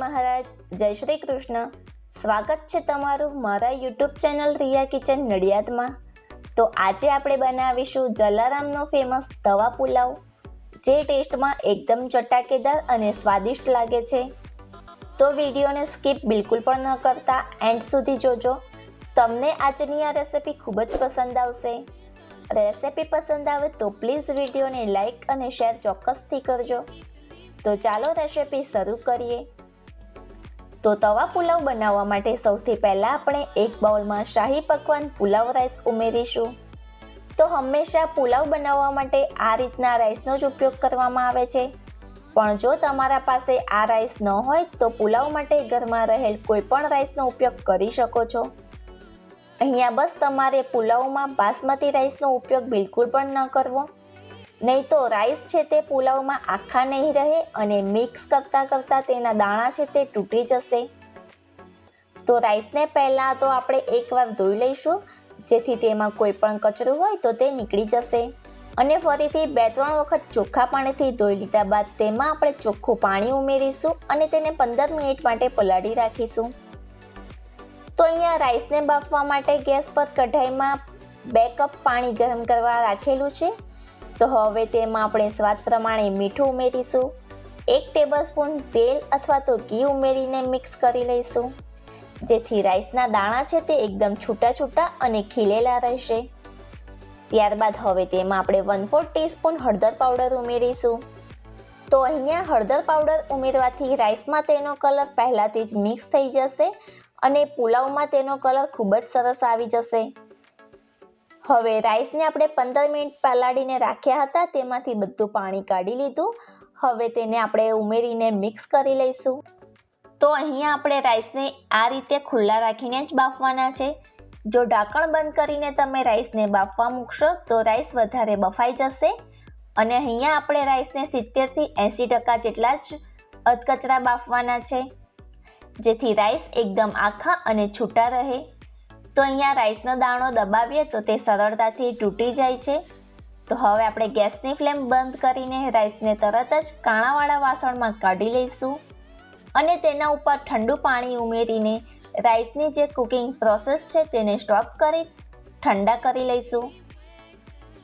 મહારાજ. જય શ્રી કૃષ્ણ. સ્વાગત છે તમારું મારા યુટ્યુબ ચેનલ રિયા કિચન નડિયાદમાં. તો આજે આપણે બનાવીશું જલારામનો ફેમસ તવા પુલાવ, જે ટેસ્ટમાં એકદમ ચટાકેદાર અને સ્વાદિષ્ટ લાગે છે. તો વિડીયોને સ્કીપ બિલકુલ પણ ન કરતા, એન્ડ સુધી જોજો. તમને આજની આ રેસિપી ખૂબ જ પસંદ આવશે. રેસિપી પસંદ આવે તો પ્લીઝ વિડીયોને લાઇક અને શેર ચોક્કસથી કરજો. તો ચાલો રેસિપી શરૂ કરીએ. તો તવા પુલાવ બનાવવા માટે સૌથી પહેલાં આપણે એક બાઉલમાં શાહી પકવાન પુલાવ રાઈસ ઉમેરીશું. તો હંમેશા પુલાવ બનાવવા માટે આ રીતના રાઈસનો જ ઉપયોગ કરવામાં આવે છે. પણ જો તમારા પાસે આ રાઈસ ન હોય તો પુલાવ માટે ઘરમાં રહેલ કોઈ પણ રાઈસનો ઉપયોગ કરી શકો છો. અહીંયા બસ તમારે પુલાવમાં બાસમતી રાઈસનો ઉપયોગ બિલકુલ પણ ન કરવો. નહીં તો રાઈસ છે તે પુલાવમાં આખા નહીં રહે અને મિક્સ કરતાં કરતાં તેના દાણા છે તે તૂટી જશે. તો રાઈસને પહેલાં તો આપણે એકવાર ધોઈ લઈશું, જેથી તેમાં કોઈ પણ કચરો હોય તો તે નીકળી જશે. અને ફરીથી બે ત્રણ વખત ચોખ્ખા પાણીથી ધોઈ લીધા બાદ તેમાં આપણે ચોખ્ખું પાણી ઉમેરીશું અને તેને પંદર મિનિટ માટે પલાળી રાખીશું. તો અહીંયા રાઈસને બાફવા માટે ગેસ પર કઢાઈમાં બે કપ પાણી ગરમ કરવા રાખેલું છે. તો હવે તેમાં આપણે સ્વાદ પ્રમાણે મીઠું ઉમેરીશું. એક ટેબલ સ્પૂન તેલ અથવા તો ઘી ઉમેરીને મિક્સ કરી લઈશું. જેથી રાઈસના દાણા છે તે એકદમ છૂટા છૂટા અને ખીલેલા રહેશે. ત્યારબાદ હવે તેમાં આપણે વન ફોર ટીસ્પૂન હળદર પાવડર ઉમેરીશું. તો અહીંયા હળદર પાવડર ઉમેરવાથી રાઈસમાં તેનો કલર પહેલાંથી જ મિક્સ થઈ જશે અને પુલાવમાં તેનો કલર ખૂબ જ સરસ આવી જશે. હવે રાઈસને આપણે પંદર મિનિટ પલાળીને રાખ્યા હતા, તેમાંથી બધું પાણી કાઢી લીધું. હવે તેને આપણે ઉમેરીને મિક્સ કરી લઈશું. તો અહીંયા આપણે રાઈસને આ રીતે ખુલ્લા રાખીને જ બાફવાના છે. જો ઢાંકણ બંધ કરીને તમે રાઈસને બાફવા મૂકશો, તો રાઈસ વધારે બફાઈ જશે. અને અહીંયા આપણે રાઈસને સિત્તેરથી એંસી ટકા જેટલા જ અધકચરા બાફવાના છે. જેથી રાઈસ એકદમ આખા અને છૂટા રહે. તો અહીંયા રાઈસનો દાણો દબાવીએ તો તે સરળતાથી તૂટી જાય છે. તો હવે આપણે ગેસની ફ્લેમ બંધ કરીને રાઈસને તરત જ કાણાવાળા વાસણમાં કાઢી લઈશું. અને તેના ઉપર ઠંડુ પાણી ઉમેરીને રાઈસની જે કુકિંગ પ્રોસેસ છે તેને સ્ટોપ કરી ઠંડા કરી લઈશું.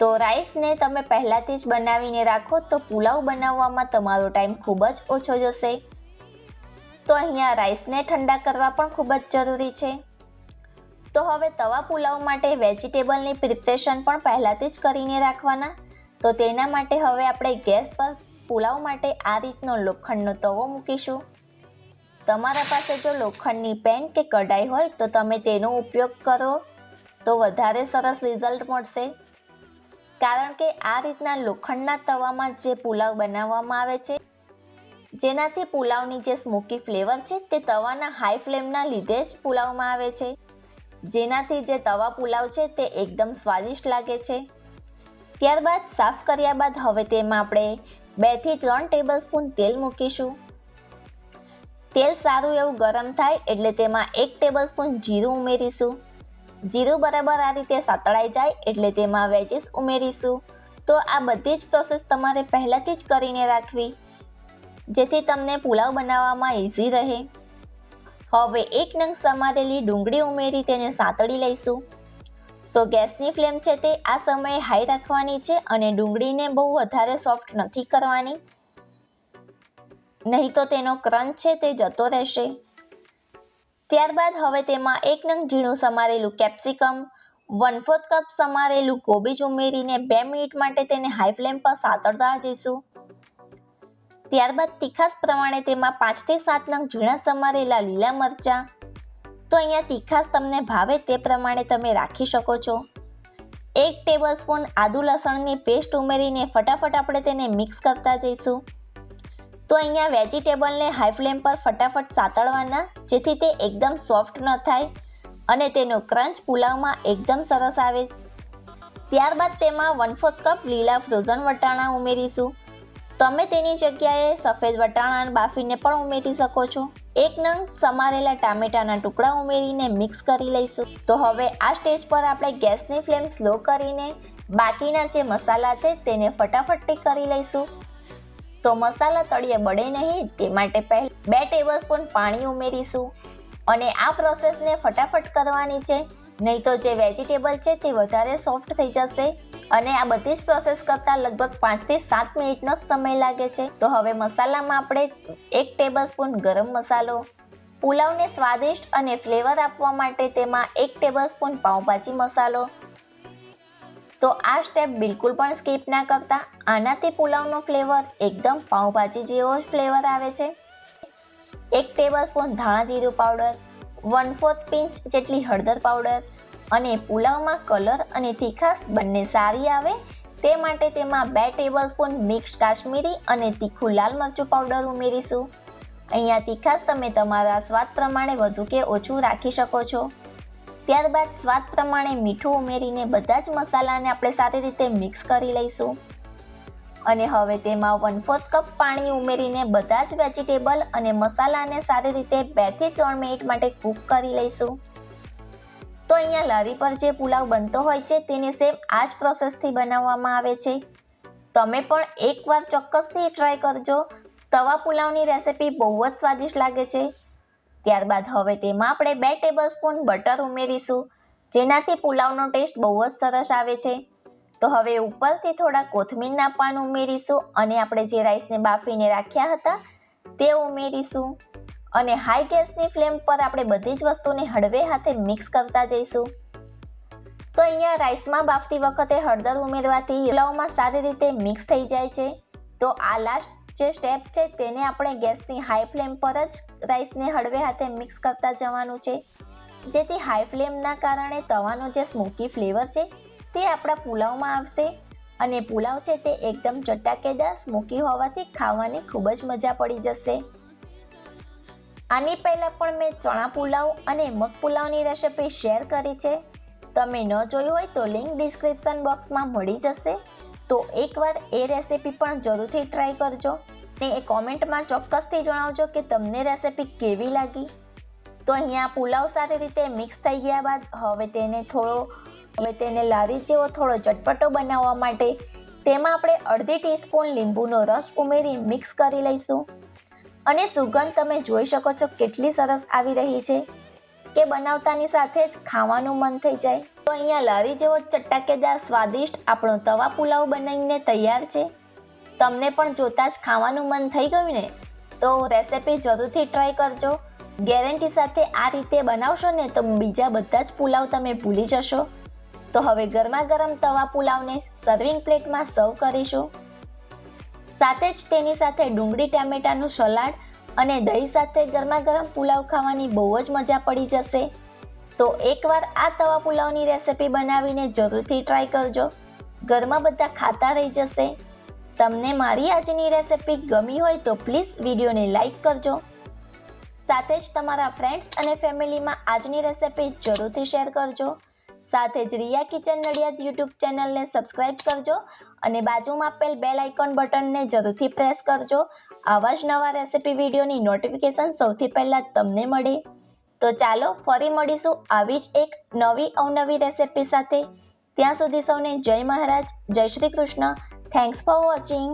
તો રાઈસને તમે પહેલાંથી જ બનાવીને રાખો તો પુલાવ બનાવવામાં તમારો ટાઈમ ખૂબ જ ઓછો જશે. તો અહીંયા રાઈસને ઠંડા કરવા પણ ખૂબ જ જરૂરી છે. તો હવે તવા પુલાવ માટે વેજીટેબલની પ્રિપરેશન પણ પહેલાંથી જ કરીને રાખવાના. તો તેના માટે હવે આપણે ગેસ પર પુલાવ માટે આ રીતનો લોખંડનો તવો મૂકીશું. તમારા પાસે જો લોખંડની પેન કે કઢાઈ હોય તો તમે તેનો ઉપયોગ કરો. તો વધારે સરસ રિઝલ્ટ મળશે. કારણ કે આ રીતના લોખંડના તવામાં જે પુલાવ બનાવવામાં આવે છે, જેનાથી પુલાવની જે સ્મોકી ફ્લેવર છે તે તવાના હાઈ ફ્લેમના લીધે જ પુલાવમાં આવે છે. જેનાથી જે તવા પુલાવ છે તે એકદમ સ્વાદિષ્ટ લાગે છે. ત્યારબાદ સાફ કર્યા બાદ હવે તેમાં આપણે બેથી ત્રણ ટેબલ સ્પૂન તેલ મૂકીશું. તેલ સારું એવું ગરમ થાય એટલે તેમાં એક ટેબલ સ્પૂન જીરું ઉમેરીશું. જીરું બરાબર આ રીતે સાતળાઈ જાય એટલે તેમાં વેજીસ ઉમેરીશું. તો આ બધી જ પ્રોસેસ તમારે પહેલાંથી જ કરીને રાખવી. જેથી તમને પુલાવ બનાવવામાં ઇઝી રહે. હવે એક નંગ સમારેલી ડુંગળી ઉમેરી તેને સાતળી લઈશું. તો ગેસની ફ્લેમ છે તે આ સમયે હાઈ રાખવાની છે અને ડુંગળીને બહુ વધારે સોફ્ટ નથી કરવાની. નહીં તો તેનો ક્રંચ છે તે જતો રહેશે. ત્યારબાદ હવે તેમાં એક નંગ ઝીણું સમારેલું કેપ્સિકમ, વન ફોર્થ કપ સમારેલું કોબીજ ઉમેરીને બે મિનિટ માટે તેને હાઈ ફ્લેમ પર સાતળતા જઈશું. ત્યારબાદ તીખાસ પ્રમાણે તેમાં પાંચથી સાત નંગ ઝીણા સમારેલા લીલા મરચાં. તો અહીંયા તીખાસ તમને ભાવે તે પ્રમાણે તમે રાખી શકો છો. એક ટેબલ સ્પૂન આદુ લસણની પેસ્ટ ઉમેરીને ફટાફટ આપણે તેને મિક્સ કરતા જઈશું. તો અહીંયા વેજીટેબલને હાઈ ફ્લેમ પર ફટાફટ સાતળવાના, જેથી તે એકદમ સોફ્ટ ન થાય અને તેનો ક્રંચ પુલાવમાં એકદમ સરસ આવે. ત્યારબાદ તેમાં વન ફોર્થ કપ લીલા ફ્રોઝન વટાણા ઉમેરીશું. તમે તેની જગ્યાએ સફેદ વટાણા બાફીને પણ ઉમેરી શકો છો. એક નંગ સમારેલા ટામેટાના ટુકડા ઉમેરીને મિક્સ કરી લઈશું. તો હવે આ સ્ટેજ પર આપણે ગેસની ફ્લેમ સ્લો કરીને બાકીના જે મસાલા છે તેને ફટાફટ કરી લઈશું. તો મસાલા તળિયે બળે નહીં, તે માટે પહેલ બે ટેબલ સ્પૂન પાણી ઉમેરીશું. અને આ પ્રોસેસને ફટાફટ કરવાની છે. નહીં તો જે વેજીટેબલ છે તે વધારે સોફ્ટ થઈ જશે. અને આ બધી જ પ્રોસેસ કરતાં લગભગ પાંચથી સાત મિનિટનો સમય લાગે છે. તો હવે મસાલામાં આપણે એક ટેબલ સ્પૂન ગરમ મસાલો, પુલાવને સ્વાદિષ્ટ અને ફ્લેવર આપવા માટે તેમાં એક ટેબલ સ્પૂન પાઉંભાજી મસાલો. તો આ સ્ટેપ બિલકુલ પણ સ્કીપ ના કરતા. આનાથી પુલાવનો ફ્લેવર એકદમ પાઉંભાજી જેવો જ ફ્લેવર આવે છે. એક ટેબલ સ્પૂન ધાણા જીરું પાવડર વન ફોર્થ પિંચ જેટલી હળદર પાવડર અને પુલાવમાં કલર અને તીખાશ બંને સારી આવે, તે માટે તેમાં બે ટેબલ સ્પૂન મિક્સ કાશ્મીરી અને તીખું લાલ મરચું પાવડર ઉમેરીશું. અહીંયા તીખાશ તમે તમારા સ્વાદ પ્રમાણે વધુ કે ઓછું રાખી શકો છો. ત્યારબાદ સ્વાદ પ્રમાણે મીઠું ઉમેરીને બધા જ મસાલાને આપણે સારી રીતે મિક્સ કરી લઈશું. અને હવે તેમાં વન ફોર્થ કપ પાણી ઉમેરીને બધા જ વેજીટેબલ અને મસાલાને સારી રીતે બેથી ત્રણ મિનિટ માટે કૂક કરી લઈશું. તો અહીંયા લારી પર જે પુલાવ બનતો હોય છે તેને સેમ આ જ પ્રોસેસથી બનાવવામાં આવે છે. તમે પણ એકવાર ચોક્કસથી ટ્રાય કરજો. તવા પુલાવની રેસિપી બહુ જ સ્વાદિષ્ટ લાગે છે. ત્યારબાદ હવે તેમાં આપણે બે ટેબલ સ્પૂન બટર ઉમેરીશું, જેનાથી પુલાવનો ટેસ્ટ બહુ જ સરસ આવે છે. તો હવે ઉપરથી થોડા કોથમીરના પાન ઉમેરીશું અને આપણે જે રાઈસને બાફીને રાખ્યા હતા તે ઉમેરીશું. અને હાઈ ગેસની ફ્લેમ પર આપણે બધી જ વસ્તુને હળવે હાથે મિક્સ કરતા જઈશું. તો અહીંયા રાઈસમાં બાફતી વખતે હળદર ઉમેરવાથી પુલાવમાં સારી રીતે મિક્સ થઈ જાય છે. તો આ લાસ્ટ જે સ્ટેપ છે તેને આપણે ગેસની હાઈ ફ્લેમ પર જ રાઈસને હળવે હાથે મિક્સ કરતા જવાનું છે. જેથી હાઈ ફ્લેમના કારણે તવાનો જે સ્મોકી ફ્લેવર છે તે આપણા પુલાવમાં આવશે. અને પુલાવ છે તે એકદમ ચટાકેદાર સ્મોકી હોવાથી ખાવાની ખૂબ જ મજા પડી જશે. આની પહેલાં પણ મેં ચણા પુલાવ અને મગ પુલાવની રેસિપી શેર કરી છે. તમે ન જોયું હોય તો લિંક ડિસ્ક્રિપ્શન બોક્સમાં મળી જશે. તો એકવાર એ રેસિપી પણ જરૂરથી ટ્રાય કરજો ને એ કોમેન્ટમાં ચોક્કસથી જણાવજો કે તમને રેસિપી કેવી લાગી. તો અહીંયા પુલાવ સારી રીતે મિક્સ થઈ ગયા બાદ હવે તેને થોડો, હવે તેને લારી જેવો થોડો ચટપટો બનાવવા માટે તેમાં આપણે અડધી ટીસ્પૂન લીંબુનો રસ ઉમેરી મિક્સ કરી લઈશું. અને સુગંધ તમે જોઈ શકો છો કેટલી સરસ આવી રહી છે. કે બનાવતાની સાથે જ ખાવાનું મન થઈ જાય. તો અહીંયા લારી જેવો ચટાકેદાર સ્વાદિષ્ટ આપણો તવા પુલાવ બનાવીને તૈયાર છે. તમને પણ જોતાં જ ખાવાનું મન થઈ ગયું ને? તો રેસિપી જરૂરથી ટ્રાય કરજો. ગેરંટી સાથે આ રીતે બનાવશો ને તો બીજા બધા જ પુલાવ તમે ભૂલી જશો. તો હવે ગરમા ગરમ તવા પુલાવને સર્વિંગ પ્લેટમાં સર્વ કરીશું. સાથે જ તેની સાથે ડુંગળી ટામેટાનું સલાડ અને દહીં સાથે ગરમા ગરમ પુલાવ ખાવાની બહુ જ મજા પડી જશે. તો એકવાર આ તવા પુલાવની રેસિપી બનાવીને જરૂરથી ટ્રાય કરજો. ઘરમાં બધા ખાતા રહી જશે. તમને મારી આજની રેસિપી ગમી હોય તો પ્લીઝ વિડીયોને લાઈક કરજો. સાથે જ તમારા ફ્રેન્ડ્સ અને ફેમિલીમાં આજની રેસિપી જરૂરથી શેર કરજો. સાથે જ રિયા કિચન નડિયાદ યુટ્યુબ ચેનલને સબસ્ક્રાઇબ કરજો અને બાજુમાં આપેલ બેલ આઇકોન બટનને જરૂરથી પ્રેસ કરજો. આવા જ નવા રેસિપી વિડીયોની નોટિફિકેશન સૌથી પહેલાં તમને મળે. તો ચાલો ફરી મળીશું આવી જ એક નવી અવનવી રેસિપી સાથે. ત્યાં સુધી સૌને જય મહારાજ, જય Shri Krishna. Thanks for watching